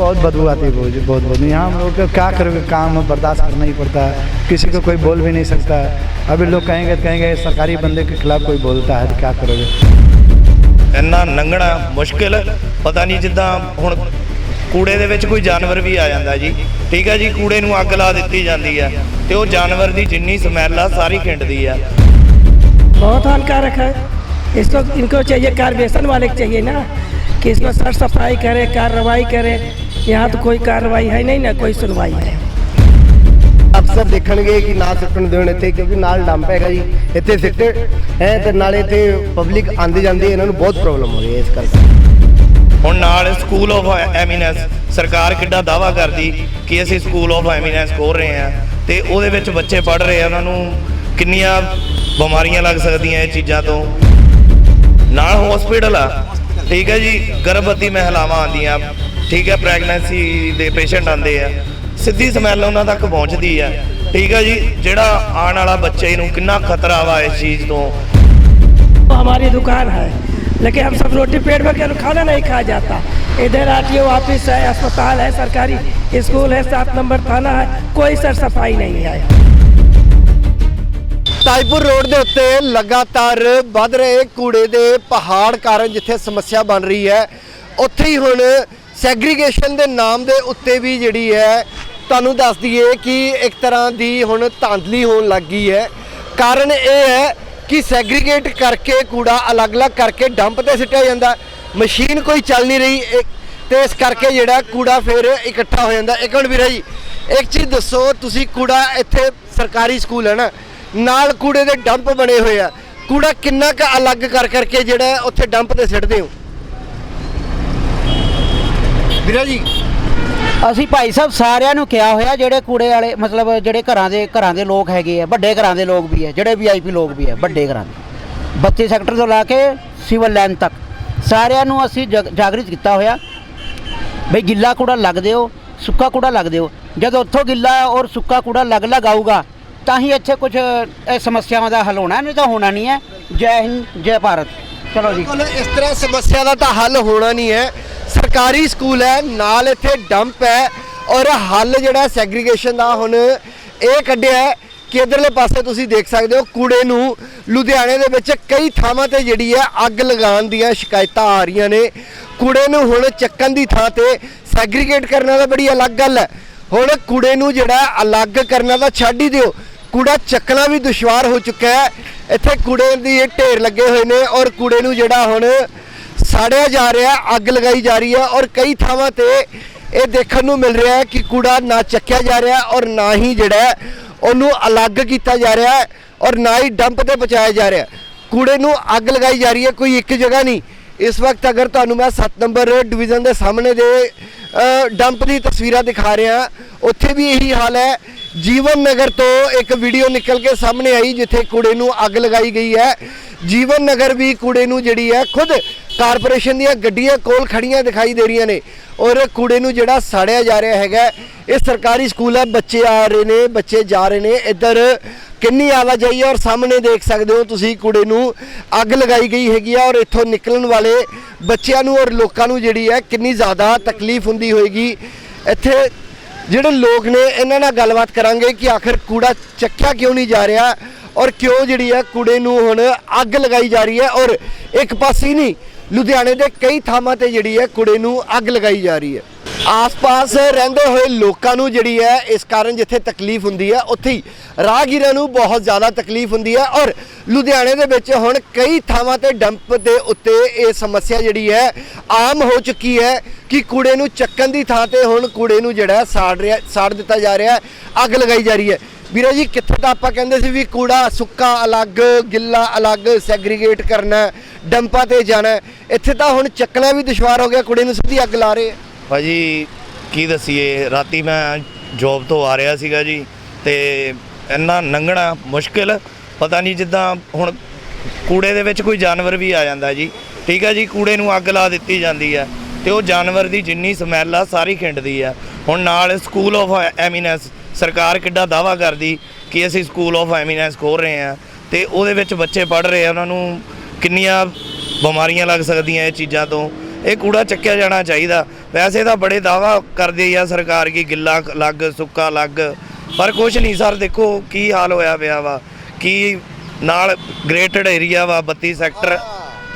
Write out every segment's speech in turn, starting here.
बहुत बदबू आती है बहुत बहुत बदबू यहाँ हम लोग को क्या करोगे काम बर्दाश्त करना ही पड़ता है किसी को कोई बोल भी नहीं सकता है अभी लोग कहेंगे तो कहेंगे सरकारी बंदे के खिलाफ कोई बोलता है तो क्या करोगे ਇੰਨਾ ਲੰਘਣਾ ਮੁਸ਼ਕਿਲ ਪਤਾ ਨਹੀਂ ਜਿੱਦਾਂ ਹੁਣ ਕੂੜੇ ਦੇ ਵਿੱਚ ਕੋਈ ਜਾਨਵਰ ਵੀ ਆ ਜਾਂਦਾ ਜੀ ਠੀਕ ਹੈ ਜੀ ਕੂੜੇ ਨੂੰ ਅੱਗ ਲਾ ਦਿੱਤੀ ਜਾਂਦੀ ਆ ਤੇ ਉਹ ਜਾਨਵਰ ਦੀ ਜਿੰਨੀ ਸਮੈਲ ਆ ਸਾਰੀ ਖਿੰਡਦੀ ਆ बहुत हानिकारक है इसको इनको चाहिए कारपोरेशन वाले को चाहिए ना कि इसमें सर सफाई करे कार्रवाई करे यहाँ तो कोई कार्रवाई है नहीं ना कोई सुनवाई है ਅਕਸਰ ਦੇਖਣਗੇ ਕਿ ਨਾ ਸੁੱਟਣ ਦੇਣ ਇੱਥੇ ਕਿਉਂਕਿ ਨਾਲ ਡੰਪ ਹੈਗਾ ਜੀ ਇੱਥੇ ਸਿੱਟ ਹੈ ਤੇ ਨਾਲੇ ਇੱਥੇ ਪਬਲਿਕ ਆਂਦੀ ਜਾਂਦੀ ਹੈ, ਇਹਨਾਂ ਨੂੰ ਬਹੁਤ ਪ੍ਰੋਬਲਮ ਹੋ ਰਹੀ ਹੈ ਇਸ ਕਰਕੇ ਹੁਣ ਨਾਲ ਸਕੂਲ ਆਫ ਐਮੀਨੈਂਸ ਸਰਕਾਰ ਕਿੱਡਾ ਦਾਵਾ ਕਰਦੀ ਕਿ ਅਸੀਂ ਸਕੂਲ ਆਫ ਐਮੀਨੈਂਸ ਖੋਲ ਰਹੇ ਆ ਤੇ ਉਹਦੇ ਵਿੱਚ ਬੱਚੇ ਪੜ ਰਹੇ ਆ ਉਹਨਾਂ ਨੂੰ ਕਿੰਨੀਆਂ ਬਿਮਾਰੀਆਂ ਲੱਗ ਸਕਦੀਆਂ ਇਹ ਚੀਜ਼ਾਂ ਤੋਂ ਨਾਲ ਹਸਪੀਟਲ ਆ ਠੀਕ ਹੈ ਜੀ ਗਰਭਵਤੀ ਮਹਿਲਾਵਾਂ ਆਉਂਦੀਆਂ ਠੀਕ ਹੈ ਪ੍ਰੈਗਨੈਂਸੀ ਦੇ ਪੇਸ਼ੈਂਟ ਆਉਂਦੇ ਆ ਸਿੱਧੀ ਸਮੈਲ ਉਹਨਾਂ ਤੱਕ ਪਹੁੰਚਦੀ ਆ ਠੀਕ ਹੈ ਜੀ ਜਿਹੜਾ ਆਉਣ ਵਾਲਾ ਬੱਚੇ ਨੂੰ ਕਿੰਨਾ ਖਤਰਾ ਵਾ ਇਸ ਚੀਜ਼ ਤੋਂ वो हमारी दुकान है लेकिन हम सब रोटी पेट भर के खाना नहीं खाया जाता इधर आर ऑफिस है अस्पताल है सरकारी स्कूल है सात नंबर थाना है कोई सर सफाई नहीं है ਤਾਜਪੁਰ ਰੋਡ ਦੇ ਉੱਤੇ ਲਗਾਤਾਰ ਵੱਧ ਰਹੇ ਕੂੜੇ ਦੇ ਪਹਾੜ ਕਾਰਨ ਜਿੱਥੇ ਸਮੱਸਿਆ ਬਣ ਰਹੀ ਹੈ ਉੱਥੇ ਹੀ ਹੁਣ ਸੈਗਰੀਗੇਸ਼ਨ ਦੇ ਨਾਮ ਦੇ ਉੱਤੇ ਵੀ ਜਿਹੜੀ ਹੈ, ਤੁਹਾਨੂੰ ਦੱਸ ਦਈਏ ਕਿ ਇੱਕ ਤਰ੍ਹਾਂ ਦੀ ਹੁਣ ਧਾਂਦਲੀ ਹੋਣ ਲੱਗ ਗਈ ਹੈ। ਕਾਰਨ ਇਹ ਹੈ ਕਿ ਸੈਗਰੀਗੇਟ ਕਰਕੇ ਕੂੜਾ ਅਲੱਗ-ਅਲੱਗ ਕਰਕੇ ਡੰਪ ਤੇ ਸਿੱਟਿਆ ਜਾਂਦਾ। ਮਸ਼ੀਨ ਕੋਈ ਚੱਲ ਨਹੀਂ ਰਹੀ, ਇੱਕ- ਤੇ ਇਸ ਕਰਕੇ ਜਿਹੜਾ ਕੂੜਾ ਫਿਰ ਇਕੱਠਾ ਹੋ ਜਾਂਦਾ। ਇੱਕ ਮਿੰਟ ਵੀਰਾ ਜੀ, ਇੱਕ ਚੀਜ਼ ਦੱਸੋ, ਤੁਸੀਂ ਕੂੜਾ ਇੱਥੇ ਸਰਕਾਰੀ ਸਕੂਲ ਹੈ ਨਾ, ਨਾਲ ਕੂੜੇ ਦੇ ਡੰਪ ਬਣੇ ਹੋਏ ਆ। ਕੂੜਾ ਕਿੰਨਾ ਕੁ ਅਲੱਗ ਕਰ ਕਰਕੇ ਜਿਹੜਾ ਉੱਥੇ ਡੰਪ ਤੇ ਸਿੱਟਦੇ ਹੋ? ਵੀਰਾ ਜੀ? ਅਸੀਂ ਭਾਈ ਸਾਹਿਬ ਸਾਰਿਆਂ ਨੂੰ ਕਿਹਾ ਹੋਇਆ ਜਿਹੜੇ ਕੂੜੇ ਵਾਲੇ ਮਤਲਬ ਜਿਹੜੇ ਘਰਾਂ ਦੇ ਘਰਾਂ ਦੇ ਲੋਕ ਹੈਗੇ ਆ ਵੱਡੇ ਘਰਾਂ ਦੇ ਲੋਕ ਵੀ ਹੈ ਜਿਹੜੇ ਵੀਆਈਪੀ ਲੋਕ ਵੀ ਹੈ ਵੱਡੇ ਘਰਾਂ ਦੇ। 32 ਸੈਕਟਰ ਤੋਂ ਲਾ ਕੇ ਸਿਵਲ ਲਾਈਨ ਤੱਕ ਸਾਰਿਆਂ ਨੂੰ ਅਸੀਂ ਜਗ- ਜਾਗਰਿਤ ਕੀਤਾ ਹੋਇਆ। ਬਈ ਗਿੱਲਾ ਕੂੜਾ ਲੱਗ ਦਿਓ ਸੁੱਕਾ ਕੂੜਾ ਲੱਗ ਦਿਓ। ਜਦ ਉੱਥੋਂ ਗਿੱਲਾ ਔਰ ਸੁੱਕਾ ਕੂੜਾ ਲੱਗ ਆਊਗਾ ਤਾਂ ਹੀ ਇੱਥੇ ਕੁਝ ਇਹ ਸਮੱਸਿਆਵਾਂ ਦਾ ਹੱਲ ਹੋਣਾ ਨਹੀਂ ਤਾਂ ਹੋਣਾ ਨਹੀਂ ਹੈ। ਜੈ ਹਿੰਦ ਜੈ ਭਾਰਤ। ਚਲੋ ਜੀ। ਇਸ ਤਰ੍ਹਾਂ ਸਮੱਸਿਆ ਦਾ ਤਾਂ ਹੱਲ ਹੋਣਾ ਨਹੀਂ ਹੈ। ਸਰਕਾਰੀ ਸਕੂਲ ਹੈ, ਨਾਲ ਇੱਥੇ ਡੰਪ ਹੈ ਔਰ ਹੱਲ ਜਿਹੜਾ ਸੈਗਰੀਗੇਸ਼ਨ ਦਾ ਹੁਣ ਇਹ ਕੱਢਿਆ ਕਿ ਇਧਰਲੇ ਪਾਸੇ ਤੁਸੀਂ ਦੇਖ ਸਕਦੇ ਹੋ ਕੂੜੇ ਨੂੰ ਲੁਧਿਆਣੇ ਦੇ ਵਿੱਚ ਕਈ ਥਾਵਾਂ ਤੇ ਜਿਹੜੀ ਹੈ ਅੱਗ ਲਗਾਉਣ ਦੀਆਂ ਸ਼ਿਕਾਇਤਾਂ ਆ ਰਹੀਆਂ ਨੇ। ਕੂੜੇ ਨੂੰ ਹੁਣ ਚੱਕਣ ਦੀ ਥਾਂ ਤੇ ਸੈਗਰੀਗੇਟ ਕਰਨਾ ਤਾਂ ਬੜੀ ਅਲੱਗ ਗੱਲ ਹੈ। ਹੁਣ ਕੂੜੇ ਨੂੰ ਜਿਹੜਾ ਅਲੱਗ ਕਰਨਾ ਤਾਂ ਛੱਡ ਹੀ ਦਿਓ। ਕੂੜਾ ਚੱਕਣਾ ਵੀ ਦੁਸ਼ਵਾਰ ਹੋ ਚੁੱਕਾ ਹੈ। ਇੱਥੇ ਕੂੜੇ ਦੀ ਢੇਰ ਲੱਗੇ ਹੋਏ ਨੇ ਔਰ ਕੂੜੇ ਨੂੰ ਜਿਹੜਾ ਹੁਣ ਸਾੜਿਆ ਜਾ ਰਿਹਾ, ਅੱਗ ਲਗਾਈ ਜਾ ਰਹੀ ਹੈ ਔਰ ਕਈ ਥਾਵਾਂ ਤੇ ਇਹ ਦੇਖਣ ਨੂੰ ਮਿਲ ਰਿਹਾ ਹੈ ਕਿ ਕੂੜਾ ਨਾ ਚੱਕਿਆ ਜਾ ਰਿਹਾ ਔਰ ਨਾ ਹੀ ਜਿਹੜਾ ਉਹਨੂੰ ਅਲੱਗ ਕੀਤਾ ਜਾ ਰਿਹਾ ਹੈ ਔਰ ਨਾ ਹੀ ਡੰਪ ਤੇ ਪਹੁੰਚਾਇਆ ਜਾ ਰਿਹਾ ਕੂੜੇ ਨੂੰ ਅੱਗ ਲਗਾਈ ਜਾ ਰਹੀ ਹੈ, ਕੋਈ ਇੱਕ ਜਗ੍ਹਾ ਨਹੀਂ। ਇਸ ਵਕਤ ਅਗਰ ਤੁਹਾਨੂੰ ਮੈਂ 7 ਨੰਬਰ ਡਿਵੀਜ਼ਨ ਦੇ ਸਾਹਮਣੇ ਦੇ ਡੰਪ ਦੀ ਤਸਵੀਰਾਂ ਦਿਖਾ ਰਿਹਾ ਉੱਥੇ ਵੀ ਇਹੀ ਹਾਲ ਹੈ। ਜੀਵਨ ਨਗਰ ਤੋਂ ਇੱਕ ਵੀਡੀਓ ਨਿਕਲ ਕੇ ਸਾਹਮਣੇ ਆਈ, ਜਿੱਥੇ ਕੂੜੇ ਨੂੰ ਅੱਗ ਲਗਾਈ ਗਈ ਹੈ। ਜੀਵਨ ਨਗਰ ਵੀ ਕੂੜੇ ਨੂੰ ਜਿਹੜੀ ਹੈ ਖੁਦ ਕਾਰਪੋਰੇਸ਼ਨ ਦੀਆਂ ਗੱਡੀਆਂ ਕੋਲ ਖੜੀਆਂ ਦਿਖਾਈ ਦੇ ਰਹੀਆਂ ਨੇ ਔਰ ਕੂੜੇ ਨੂੰ ਜਿਹੜਾ ਸਾੜਿਆ ਜਾ ਰਿਹਾ ਹੈਗਾ, ਇਹ ਸਰਕਾਰੀ ਸਕੂਲ ਹੈ ਬੱਚੇ ਆ ਰਹੇ ਨੇ, ਬੱਚੇ ਜਾ ਰਹੇ ਨੇ, ਇੱਧਰ ਕਿੰਨੀ ਆਵਾਜਾਈ ਹੈ ਔਰ ਸਾਹਮਣੇ ਦੇਖ ਸਕਦੇ ਹੋ ਤੁਸੀਂ ਕੂੜੇ ਨੂੰ ਅੱਗ ਲਗਾਈ ਗਈ ਹੈਗੀ ਆ ਔਰ ਇੱਥੋਂ ਨਿਕਲਣ ਵਾਲੇ ਬੱਚਿਆਂ ਨੂੰ ਔਰ ਲੋਕਾਂ ਨੂੰ ਜਿਹੜੀ ਹੈ ਕਿੰਨੀ ਜ਼ਿਆਦਾ ਤਕਲੀਫ ਹੁੰਦੀ ਹੋਏਗੀ। ਇੱਥੇ ਜਿਹੜੇ ਲੋਕ ਨੇ, ਇਹਨਾਂ ਨਾਲ ਗੱਲਬਾਤ ਕਰਾਂਗੇ ਕਿ ਆਖਿਰ ਕੂੜਾ ਚੱਕਿਆ ਕਿਉਂ ਨਹੀਂ ਜਾ ਰਿਹਾ ਔਰ ਕਿਉਂ ਜਿਹੜੀ ਹੈ ਕੂੜੇ ਨੂੰ ਹੁਣ ਅੱਗ ਲਗਾਈ ਜਾ ਰਹੀ ਹੈ ਔਰ ਇੱਕ ਪਾਸੇ ਨਹੀਂ ਲੁਧਿਆਣੇ ਦੇ ਕਈ ਥਾਵਾਂ ਤੇ ਜਿਹੜੀ ਹੈ ਕੂੜੇ ਨੂੰ ਅੱਗ ਲਗਾਈ ਜਾ ਰਹੀ ਹੈ। ਆਸ-ਪਾਸ ਰਹਿੰਦੇ ਹੋਏ ਲੋਕਾਂ ਨੂੰ ਜਿਹੜੀ ਹੈ ਇਸ ਕਾਰਨ ਜਿੱਥੇ ਤਕਲੀਫ ਹੁੰਦੀ ਹੈ, ਉੱਥੇ ਹੀ ਰਾਹਗੀਰਾਂ ਨੂੰ ਬਹੁਤ ਜ਼ਿਆਦਾ ਤਕਲੀਫ ਹੁੰਦੀ ਹੈ ਔਰ ਲੁਧਿਆਣੇ ਦੇ ਵਿੱਚ ਹੁਣ ਕਈ ਥਾਵਾਂ ਤੇ ਡੰਪ ਦੇ ਉੱਤੇ ਇਹ ਸਮੱਸਿਆ ਜਿਹੜੀ ਹੈ ਆਮ ਹੋ ਚੁੱਕੀ ਹੈ ਕਿ ਕੂੜੇ ਨੂੰ ਚੱਕਣ ਦੀ ਥਾਂ ਤੇ ਹੁਣ ਕੂੜੇ ਨੂੰ ਜਿਹੜਾ ਸਾੜ ਰਿਹਾ, ਸਾੜ ਦਿੱਤਾ ਜਾ ਰਿਹਾ ਹੈ, ਅੱਗ ਲਗਾਈ ਜਾ ਰਹੀ ਹੈ। ਵੀਰੇ ਜੀ, ਕਿੱਥੇ ਤਾਂ ਆਪਾਂ ਕਹਿੰਦੇ ਸੀ ਵੀ ਕੂੜਾ ਸੁੱਕਾ ਅਲੱਗ, ਗਿੱਲਾ ਅਲੱਗ, ਸੈਗਰੀਗੇਟ ਕਰਨਾ ਡੰਪਾਂ ਤੇ ਜਾਣਾ ਇੱਥੇ ਤਾਂ ਹੁਣ ਚੱਕਣਾ ਵੀ ਦੁਸ਼ਵਾਰ ਹੋ ਗਿਆ, ਕੂੜੇ ਨੂੰ ਸਿੱਧੀ ਅੱਗ ਲਾ ਰਹੇ ਆ ਭਾਜੀ, ਕੀ ਦਸੀਏ, ਰਾਤੀ ਮੈਂ ਜੌਬ ਤੋਂ ਆ ਰਿਹਾ ਸੀਗਾ ਜੀ, ਤੇ ਇੰਨਾ ਲੰਘਣਾ ਮੁਸ਼ਕਿਲ, ਪਤਾ ਨਹੀਂ ਜਿੱਦਾਂ ਹੁਣ ਕੂੜੇ ਦੇ ਵਿੱਚ ਕੋਈ ਜਾਨਵਰ ਵੀ ਆ ਜਾਂਦਾ ਜੀ। ਠੀਕ ਹੈ ਜੀ, ਕੂੜੇ ਨੂੰ ਅੱਗ ਲਾ ਦਿੱਤੀ ਜਾਂਦੀ ਹੈ, ਤੇ ਉਹ ਜਾਨਵਰ ਦੀ ਜਿੰਨੀ ਸਮੈਲ ਆ, ਸਾਰੀ ਖਿੰਡਦੀ ਆ ਹੁਣ ਨਾਲ ਸਕੂਲ ਆਫ ਐਮੀਨੈਂਸ ਸਰਕਾਰ ਕਿੱਡਾ ਦਾਵਾ ਕਰਦੀ ਕਿ ਅਸੀਂ ਸਕੂਲ ਆਫ ਐਮੀਨੈਂਸ ਖੋਲ ਰਹੇ ਆ ਤੇ ਉਹਦੇ ਵਿੱਚ ਬੱਚੇ ਪੜ ਰਹੇ ਆ ਉਹਨਾਂ ਨੂੰ ਕਿੰਨੀਆਂ ਬਿਮਾਰੀਆਂ ਲੱਗ ਸਕਦੀਆਂ ਇਹ ਚੀਜ਼ਾਂ ਤੋਂ। ਇਹ ਕੂੜਾ ਚੱਕਿਆ ਜਾਣਾ ਚਾਹੀਦਾ। ਵੈਸੇ ਤਾਂ ਬੜੇ ਦਾਵਾ ਕਰਦੀ ਆ ਸਰਕਾਰ ਕੀ ਗਿੱਲਾ ਅਲੱਗ ਸੁੱਕਾ ਅਲੱਗ ਪਰ ਕੁਝ ਨਹੀਂ ਸਰ ਦੇਖੋ ਕੀ ਹਾਲ ਹੋਇਆ ਪਿਆ ਵਾ ਕੀ ਨਾਲ ਗ੍ਰੇਟਡ ਏਰੀਆ ਵਾ 32 ਸੈਕਟਰ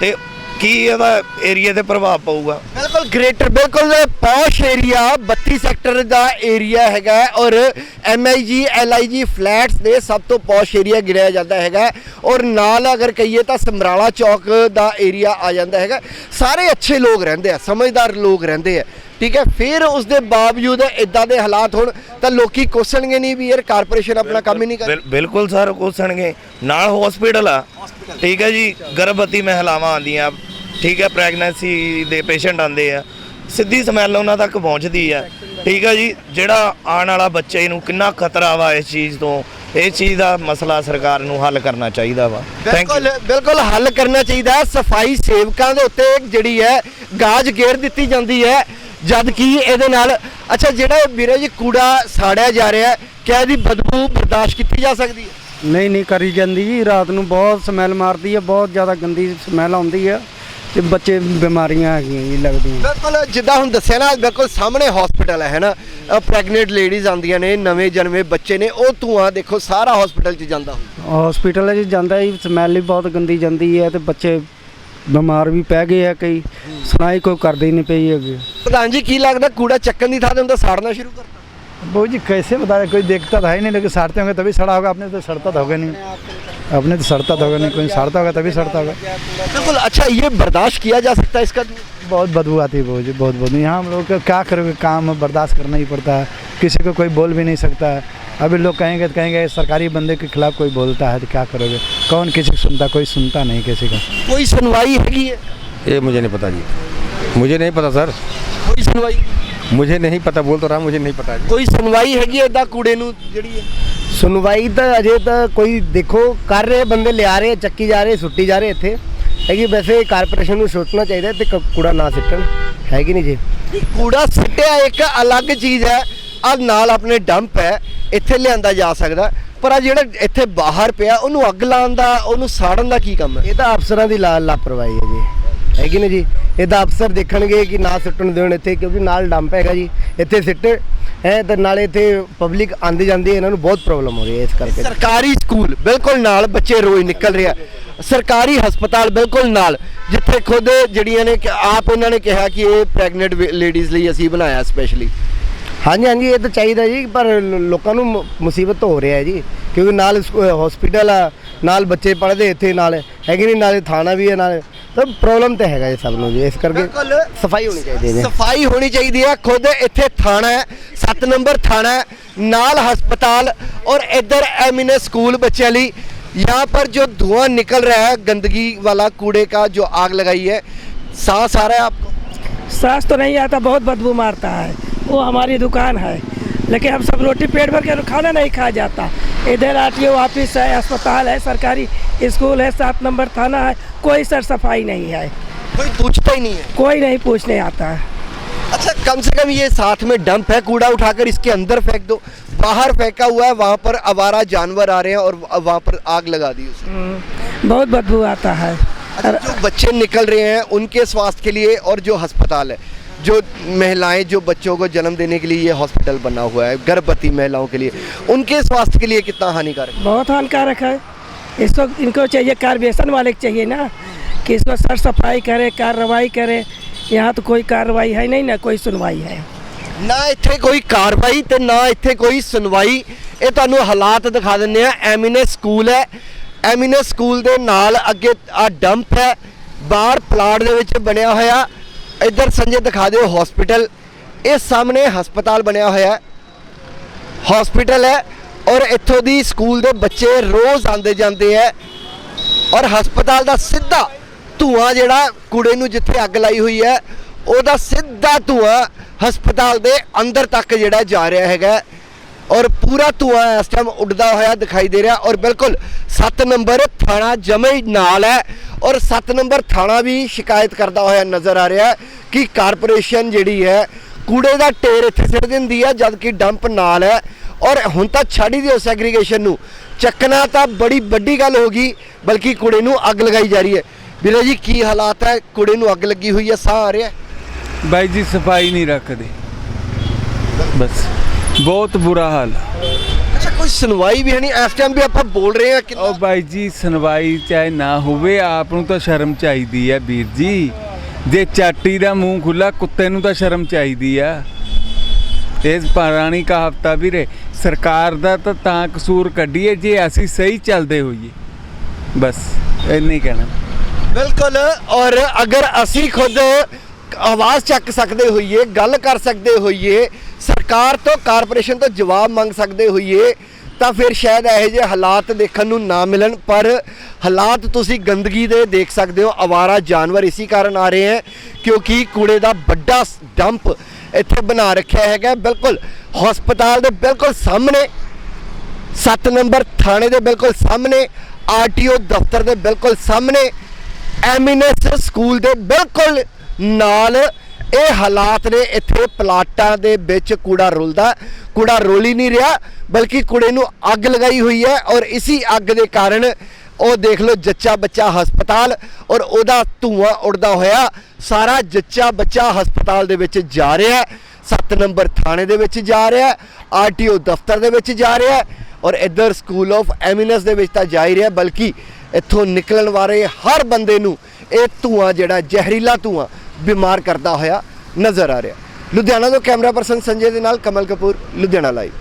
ਤੇ ਕੀ ਇਹਦਾ ਏਰੀਆ ਤੇ ਪ੍ਰਭਾਵ ਪਊਗਾ? ਬਿਲਕੁਲ ਗ੍ਰੇਟਰ ਬਿਲਕੁਲ ਪੌਸ਼ ਏਰੀਆ 32 ਸੈਕਟਰ ਦਾ ਏਰੀਆ ਹੈਗਾ ਹੈ ਔਰ MIG LIG ਫਲੈਟਸ ਦੇ ਸਭ ਤੋਂ ਪੌਸ਼ ਏਰੀਆ ਗਿਣਿਆ ਜਾਂਦਾ ਹੈਗਾ ਔਰ ਨਾਲ ਅਗਰ ਕਹੀਏ ਤਾਂ ਸਮਰਾਲਾ ਚੌਕ ਦਾ ਏਰੀਆ ਆ ਜਾਂਦਾ ਹੈਗਾ ਸਾਰੇ ਅੱਛੇ ਲੋਕ ਰਹਿੰਦੇ ਆ, ਸਮਝਦਾਰ ਲੋਕ ਰਹਿੰਦੇ ਆ। ਠੀਕ ਹੈ ਫਿਰ ਉਸ ਦੇ ਬਾਵਜੂਦ ਇਦਾਂ ਦੇ ਹਾਲਾਤ ਹੋਣ ਤਾਂ ਲੋਕੀ ਕੋਸਣਗੇ ਨਹੀਂ ਵੀ ਯਾਰ ਕਾਰਪੋਰੇਸ਼ਨ ਆਪਣਾ ਕੰਮ ਹੀ ਨਹੀਂ ਕਰ ਬਿਲ- ਬਿਲਕੁਲ ਸਰ ਕੋਸਣਗੇ। ਨਾਲ ਹਸਪੀਟਲ ਆ। ਠੀਕ ਹੈ ਜੀ ਗਰਭਵਤੀ ਮਹਿਲਾਵਾਂ ਆਉਂਦੀਆਂ ਠੀਕ ਹੈ ਪ੍ਰੈਗਨੈਂਸੀ ਦੇ ਪੇਸ਼ੈਂਟ ਆਉਂਦੇ ਆ। ਸਿੱਧੀ ਸਮੈਲ ਉਹਨਾਂ ਤੱਕ ਪਹੁੰਚਦੀ ਆ। ਠੀਕ ਹੈ ਜੀ ਜਿਹੜਾ ਆਉਣ ਵਾਲਾ ਬੱਚੇ ਨੂੰ ਕਿੰਨਾ ਖਤਰਾ ਵਾ ਇਸ ਚੀਜ਼ ਤੋਂ ਇਹ ਚੀਜ਼ ਦਾ ਮਸਲਾ ਸਰਕਾਰ ਨੂੰ ਹੱਲ ਕਰਨਾ ਚਾਹੀਦਾ ਵਾ। ਥੈਂਕ ਯੂ ਬਿਲਕੁਲ ਬਿਲਕੁਲ ਹੱਲ ਕਰਨਾ ਚਾਹੀਦਾ। ਹੈ ਸਫ਼ਾਈ ਸੇਵਕਾਂ ਦੇ ਉੱਤੇ ਜਿਹੜੀ ਹੈ ਗਾਜ ਗੇਰ ਦਿੱਤੀ ਜਾਂਦੀ ਹੈ। ਜਦ ਕਿ ਇਹਦੇ ਨਾਲ ਅੱਛਾ ਜਿਹੜਾ ਵੀਰੇ ਜੀ ਕੂੜਾ ਸਾੜਿਆ ਜਾ ਰਿਹਾ ਹੈ ਕਿਆ ਇਹਦੀ ਬਦਬੂ ਬਰਦਾਸ਼ਤ ਕੀਤੀ ਜਾ ਸਕਦੀ ਹੈ? ਨਹੀਂ ਨਹੀਂ ਕਰੀ ਜਾਂਦੀ ਜੀ। ਰਾਤ ਨੂੰ ਬਹੁਤ ਸਮੈਲ ਮਾਰਦੀ ਹੈ ਬਹੁਤ ਜ਼ਿਆਦਾ ਗੰਦੀ ਸਮੈਲ ਆਉਂਦੀ ਹੈ ਤੇ ਬੱਚੇ ਬਿਮਾਰੀਆਂ ਹੈਗੀਆਂ ਜੀ ਲੱਗਦੀਆਂ। ਬਿਲਕੁਲ ਜਿੱਦਾਂ ਹੁਣ ਦੱਸਿਆ ਨਾ ਬਿਲਕੁਲ ਸਾਹਮਣੇ ਹਸਪੀਟਲ ਹੈ ਹੈਨਾ ਪ੍ਰੈਗਨੈਂਟ ਲੇਡੀਜ਼ ਆਉਂਦੀਆਂ ਨੇ ਨਵੇਂ ਜਨਮੇ ਬੱਚੇ ਨੇ ਉਹ ਧੂਆਂ ਦੇਖੋ ਸਾਰਾ ਹਸਪੀਟਲ 'ਚ ਜਾਂਦਾ ਹੁੰਦਾ ਹਸਪੀਟਲ 'ਚ ਜਾਂਦਾ ਜੀ ਸਮੈਲ ਵੀ ਬਹੁਤ ਗੰਦੀ ਜਾਂਦੀ ਹੈ ਤੇ ਬੱਚੇ ਬਿਮਾਰ ਵੀ ਪੈ ਗਏ ਆ ਕਈ ਸੁਣਾਈ ਕੋਈ ਕਰਦੀ ਨਹੀਂ ਪਈ ਹੈਗੀ ਪ੍ਰਧਾਨ ਜੀ ਕੀ ਲੱਗਦਾ ਕੂੜਾ ਚੱਕਣ ਦੀ ਥਾਂ ਤੇ ਹੁੰਦਾ ਸਾੜਨਾ ਸ਼ੁਰੂ ਕਰਤਾ बहू जी कैसे बता रहे कोई देखता तो है नहीं लेकिन साड़ते होंगे तभी सड़ा होगा अपने तो सड़ता तो होगा नहीं अपने तो सड़ता तो होगा नहीं कोई साड़ता होगा तभी सड़ता होगा बिल्कुल अच्छा ये बर्दाश्त किया जा सकता है इसका बहुत बदबू आती है बहू जी बहुत बदबू यहाँ हम लोग का क्या करोगे काम बर्दाश्त करना ही पड़ता है किसी को कोई बोल भी नहीं सकता है अभी लोग कहेंगे तो कहेंगे सरकारी बंदे के खिलाफ कोई बोलता है तो क्या करोगे कौन किसी को सुनता कोई सुनता नहीं किसी को कोई सुनवाई हैगी है ये मुझे नहीं पता जी मुझे नहीं पता सर कोई सुनवाई मुझे नहीं पता बोल तो रहा मुझे नहीं पता जी ਕੋਈ ਸੁਣਵਾਈ ਹੈਗੀ ਐ ਇਦਾਂ ਕੂੜੇ ਨੂੰ ਜਿਹੜੀ ਹੈ ਸੁਣਵਾਈ ਤਾਂ ਅਜੇ ਤਾਂ ਕੋਈ ਦੇਖੋ ਕਰ ਰਹੇ ਬੰਦੇ ਲਿਆ ਰਹੇ ਚੱਕੀ ਜਾ ਰਹੇ ਸੁੱਟੀ ਜਾ ਰਹੇ ਇੱਥੇ ਹੈਗੀ ਵੈਸੇ ਕਾਰਪੋਰੇਸ਼ਨ ਨੂੰ ਸੋਚਣਾ ਚਾਹੀਦਾ ਤੇ ਕ- ਕੂੜਾ ਨਾ ਸਿੱਟਣ ਹੈਗੀ ਨਹੀਂ ਜੀ ਕੂੜਾ ਸਿੱਟਿਆ ਇੱਕ ਅਲੱਗ ਚੀਜ਼ ਹੈ ਆ ਨਾਲ ਆਪਣੇ ਡੰਪ ਹੈ ਇੱਥੇ ਲਿਆਂਦਾ ਜਾ ਸਕਦਾ। ਪਰ ਆ ਜਿਹੜਾ ਇੱਥੇ ਬਾਹਰ ਪਿਆ ਉਹਨੂੰ ਅੱਗ ਲਾਉਣ ਦਾ ਉਹਨੂੰ ਸਾੜਨ ਦਾ ਕੀ ਕੰਮ ਹੈ? ਇਹ ਤਾਂ ਅਫਸਰਾਂ ਦੀ ਲਾ ਲਾਪਰਵਾਹੀ ਹੈ ਜੀ। ਹੈਗੀ ਨਹੀਂ ਜੀ। ਇਹਦਾ ਅਫਸਰ ਦੇਖਣਗੇ ਕਿ ਨਾ ਸਿੱਟਣ ਦੇਣ ਇੱਥੇ ਕਿਉਂਕਿ ਨਾਲ ਡੰਪ ਹੈਗਾ ਜੀ। ਇੱਥੇ ਸਿੱਟ ਹੈ ਤੇ ਨਾਲੇ ਇੱਥੇ ਪਬਲਿਕ ਆਂਦੀ ਜਾਂਦੀ ਹੈ ਇਹਨਾਂ ਨੂੰ ਬਹੁਤ ਪ੍ਰੋਬਲਮ ਹੋ ਰਹੀ ਹੈ ਇਸ ਕਰਕੇ। ਸਰਕਾਰੀ ਸਕੂਲ ਬਿਲਕੁਲ ਨਾਲ ਬੱਚੇ ਰੋਜ਼ ਨਿਕਲ ਰਿਹਾ ਸਰਕਾਰੀ ਹਸਪਤਾਲ ਬਿਲਕੁਲ ਨਾਲ ਜਿੱਥੇ ਖੁਦ ਜਿਹੜੀਆਂ ਨੇ ਆਪ ਉਹਨਾਂ ਨੇ ਕਿਹਾ ਕਿ ਇਹ ਪ੍ਰੈਗਨੈਂਟ ਲੇਡੀਜ਼ ਲਈ ਅਸੀਂ ਬਣਾਇਆ ਸਪੈਸ਼ਲੀ ਹਾਂਜੀ ਹਾਂਜੀ ਇਹ ਤਾਂ ਚਾਹੀਦਾ ਜੀ ਪਰ ਲ- ਲੋਕਾਂ ਨੂੰ ਮ- ਮੁਸੀਬਤ ਤਾਂ ਹੋ ਰਿਹਾ ਹੈ ਜੀ ਕਿਉਂਕਿ ਨਾਲ ਹਸਪੀਟਲ ਆ ਨਾਲ ਬੱਚੇ ਪੜ੍ਹਦੇ ਇੱਥੇ ਨਾਲ ਹੈਗੇ ਨਹੀਂ ਨਾਲੇ ਥਾਣਾ ਵੀ ਹੈ ਨਾਲ ਤਾਂ ਪ੍ਰੋਬਲਮ ਤਾਂ ਹੈਗਾ ਜੀ ਸਭ ਨੂੰ ਜੀ ਇਸ ਕਰਕੇ ਬਿਲਕੁਲ। ਸਫਾਈ ਹੋਣੀ ਚਾਹੀਦੀ ਹੈ ਜੀ ਸਫਾਈ ਹੋਣੀ ਚਾਹੀਦੀ ਹੈ ਖੁਦ ਇੱਥੇ ਥਾਣਾ ਹੈ 7 ਨੰਬਰ ਥਾਣਾ ਹੈ ਨਾਲ ਹਸਪਤਾਲ और इधर एमिने स्कूल बच्चे ਲਈ यहाँ पर जो धुआं निकल रहा है गंदगी वाला कूड़े का जो आग लगाई है सांस आ रहा है आपको सांस तो नहीं आता बहुत बदबू मारता है वो हमारी दुकान है। लेकिन हम सब रोटी पेट भर के खाना नहीं खा जाता। इधर आर टी ऑफ़िस है अस्पताल है सरकारी स्कूल है सात नंबर थाना है कोई सर सफ़ाई नहीं है। कोई पूछता ही नहीं है। कोई नहीं पूछने आता। है अच्छा कम से कम ये साथ में डंप है कूड़ा उठाकर इसके अंदर फेंक दो। बाहर फेंका हुआ है वहाँ पर आवारा जानवर आ रहे हैं और वहाँ पर आग लगा दी उसने हम्म, बहुत बदबू आता है। अच्छा, जो बच्चे निकल रहे हैं उनके स्वास्थ्य के लिए और जो अस्पताल है जो महिलाएं जो बच्चों को जन्म देने के लिए ये हॉस्पिटल बना हुआ है गर्भवती महिलाओं के लिए उनके स्वास्थ्य के लिए कितना हानिकारक बहुत हानिकारक है इसको इनको चाहिए कारपोरेशन वाले को चाहिए ना कि इसको सर सफाई करे कार्रवाई करे यहाँ तो कोई कार्रवाई है नहीं ना कोई सुनवाई है ਹੈ ਨਾ ਇੱਥੇ ਕੋਈ ਕਾਰਵਾਈ ਤੇ ਨਾ ਇੱਥੇ ਕੋਈ ਸੁਣਵਾਈ ਇਹ ਤੁਹਾਨੂੰ ਹਾਲਾਤ ਦਿਖਾ ਦਿੰਨੇ ਆ ਐਮਿਨੇ ਸਕੂਲ ਹੈ ਐਮਿਨੇ ਸਕੂਲ ਦੇ ਨਾਲ ਅੱਗੇ ਆ ਡੰਪ ਹੈ ਬਾਹਰ ਪਲਾਟ ਦੇ ਵਿੱਚ ਬਣਿਆ ਹੋਇਆ ਇੱਧਰ ਸੰਜੇ ਦਿਖਾ ਦਿਓ ਹਸਪੀਟਲ ਇਹ ਸਾਹਮਣੇ ਹਸਪਤਾਲ ਬਣਿਆ ਹੋਇਆ ਹੈ। ਹਸਪੀਟਲ ਹੈ ਔਰ ਇੱਥੋਂ ਦੀ ਸਕੂਲ ਦੇ ਬੱਚੇ ਰੋਜ਼ ਆਉਂਦੇ ਜਾਂਦੇ ਹੈ। ਔਰ ਹਸਪਤਾਲ ਦਾ ਸਿੱਧਾ ਧੂਆਂ ਜਿਹੜਾ ਕੂੜੇ ਨੂੰ ਜਿੱਥੇ ਅੱਗ ਲਾਈ ਹੋਈ ਹੈ, ਉਹਦਾ ਸਿੱਧਾ ਧੂਆਂ ਹਸਪਤਾਲ ਦੇ ਅੰਦਰ ਤੱਕ ਜਿਹੜਾ ਜਾ ਰਿਹਾ ਹੈਗਾ ਔਰ ਪੂਰਾ ਧੂਆਂ ਇਸ ਟਾਈਮ ਉੱਡਦਾ ਹੋਇਆ ਦਿਖਾਈ ਦੇ ਰਿਹਾ ਔਰ ਬਿਲਕੁਲ 7 ਨੰਬਰ ਥਾਣਾ ਜਮੇ ਨਾਲ ਹੈ ਔਰ 7 ਨੰਬਰ ਥਾਣਾ ਵੀ ਸ਼ਿਕਾਇਤ ਕਰਦਾ ਹੋਇਆ ਨਜ਼ਰ ਆ ਰਿਹਾ ਕਿ ਕਾਰਪੋਰੇਸ਼ਨ ਜਿਹੜੀ ਹੈ ਕੂੜੇ ਦਾ ਢੇਰ ਇੱਥੇ ਸਿੱਟ ਦਿੰਦੀ ਹੈ ਜਦ ਕਿ ਡੰਪ ਨਾਲ ਹੈ ਔਰ ਹੁਣ ਤਾਂ ਛੱਡ ਹੀ ਦਿਓ ਸੈਗਰੀਗੇਸ਼ਨ ਨੂੰ। ਚੱਕਣਾ ਤਾਂ ਬੜੀ ਵੱਡੀ ਗੱਲ ਹੋ ਗਈ, ਬਲਕਿ ਕੂੜੇ ਨੂੰ ਅੱਗ ਲਗਾਈ ਜਾ ਰਹੀ ਹੈ। ਵੀਰੇ ਜੀ, ਕੀ ਹਾਲਾਤ ਹੈ? ਕੂੜੇ ਨੂੰ ਅੱਗ ਲੱਗੀ ਹੋਈ ਹੈ, ਸਾਹ ਆ ਰਿਹਾ ਬਾਈ ਜੀ, ਸਫ਼ਾਈ ਨਹੀਂ ਰੱਖਦੇ। ਬਸ। ਬਹੁਤ ਬੁਰਾ ਹਾਲ। ਆ। ਅੱਛਾ ਕੋਈ ਸੁਣਵਾਈ ਵੀ ਹੈ ਨਹੀਂ? ਇਸ ਟਾਈਮ ਵੀ ਆਪਾਂ ਬੋਲ ਰਹੇ ਹਾਂ ਕਿ ਉਹ ਬਾਈ ਜੀ ਸੁਣਵਾਈ ਚਾਹੇ ਨਾ ਹੋਵੇ ਆਪ ਨੂੰ ਤਾਂ ਸ਼ਰਮ ਚਾਹੀਦੀ ਹੈ ਵੀਰ ਜੀ। ਜੇ ਚਾਟੀ ਦਾ ਮੂੰਹ ਖੁੱਲਾ ਕੁੱਤੇ ਨੂੰ ਤਾਂ ਸ਼ਰਮ ਚਾਹੀਦੀ ਆ। ਇਸ ਪੁਰਾਣੀ ਕਹਾਵਤ ਆ ਵੀਰੇ ਸਰਕਾਰ ਦਾ ਤਾਂ ਤਾਂ ਕਸੂਰ ਕੱਢੀਏ ਜੇ ਅਸੀਂ ਸਹੀ ਚੱਲਦੇ ਹੋਈਏ। ਬਸ ਇੰਨਾ ਕਹਿਣਾ। ਬਿਲਕੁਲ ਔਰ ਅਗਰ ਅਸੀਂ ਖੁਦ ਆਵਾਜ਼ ਚੱਕ ਸਕਦੇ ਹੋਈਏ ਗੱਲ ਕਰ ਸਕਦੇ ਹੋਈਏ ਸਰਕਾਰ ਤੋਂ ਕਾਰਪੋਰੇਸ਼ਨ ਤੋਂ ਜਵਾਬ ਮੰਗ ਸਕਦੇ ਹੋਈਏ, ਤਾਂ ਫਿਰ ਸ਼ਾਇਦ ਇਹੋ ਜਿਹੇ ਹਾਲਾਤ ਦੇਖਣ ਨੂੰ ਨਾ ਮਿਲਣ। ਪਰ ਹਾਲਾਤ ਤੁਸੀਂ ਗੰਦਗੀ ਦੇ ਦੇਖ ਸਕਦੇ ਹੋ, ਆਵਾਰਾ ਜਾਨਵਰ ਇਸੇ ਕਾਰਨ ਆ ਰਹੇ ਹੈ, ਕਿਉਂਕਿ ਕੂੜੇ ਦਾ ਵੱਡਾ ਡੰਪ ਇੱਥੇ ਬਣਾ ਰੱਖਿਆ ਹੈਗਾ। ਬਿਲਕੁਲ ਹਸਪਤਾਲ ਦੇ ਬਿਲਕੁਲ ਸਾਹਮਣੇ 7 ਨੰਬਰ ਥਾਣੇ ਦੇ ਬਿਲਕੁਲ ਸਾਹਮਣੇ ਆਰਟੀਓ ਦਫ਼ਤਰ ਦੇ ਬਿਲਕੁਲ ਸਾਹਮਣੇ ਐਮੀਨੈਸ ਸਕੂਲ ਦੇ ਬਿਲਕੁਲ ਨਾਲ ਇਹ ਹਾਲਾਤ ਨੇ ਇੱਥੇ ਪਲਾਟਾਂ ਦੇ ਵਿੱਚ ਕੂੜਾ ਰੁਲਦਾ, ਕੂੜਾ ਰੋਲ ਹੀ ਨਹੀਂ ਰਿਹਾ, ਬਲਕਿ ਕੂੜੇ ਨੂੰ ਅੱਗ ਲਗਾਈ ਹੋਈ ਹੈ ਔਰ ਇਸੀ ਅੱਗ ਦੇ ਕਾਰਨ ਉਹ ਦੇਖ ਲਓ ਜੱਚਾ ਬੱਚਾ ਹਸਪਤਾਲ ਔਰ ਉਹਦਾ ਧੂਆਂ ਉੱਡਦਾ ਹੋਇਆ, ਸਾਰਾ ਜੱਚਾ ਬੱਚਾ ਹਸਪਤਾਲ ਦੇ ਵਿੱਚ ਜਾ ਰਿਹਾ ਹੈ 7 ਨੰਬਰ ਥਾਣੇ ਦੇ ਵਿੱਚ ਜਾ ਰਿਹਾ ਹੈ ਆਰਟੀਓ ਦਫ਼ਤਰ ਦੇ ਵਿੱਚ ਜਾ ਰਿਹਾ ਔਰ ਇੱਧਰ ਸਕੂਲ ਆਫ ਐਮਿਨੈਂਸ ਦੇ ਵਿੱਚ ਤਾਂ ਜਾ ਹੀ ਰਿਹਾ, ਬਲਕਿ ਇੱਥੋਂ ਨਿਕਲਣ ਵਾਲੇ ਹਰ ਬੰਦੇ ਨੂੰ ਇਹ ਧੂਆਂ ਜਿਹੜਾ ਜ਼ਹਿਰੀਲਾ ਧੂਆਂ ਬਿਮਾਰ ਕਰਦਾ ਹੋਇਆ ਨਜ਼ਰ ਆ ਰਿਹਾ। ਲੁਧਿਆਣਾ ਤੋਂ ਕੈਮਰਾ ਪਰਸਨ ਸੰਜੇ ਦੇ ਨਾਲ ਕਮਲ ਕਪੂਰ, ਲੁਧਿਆਣਾ ਲਾਈਵ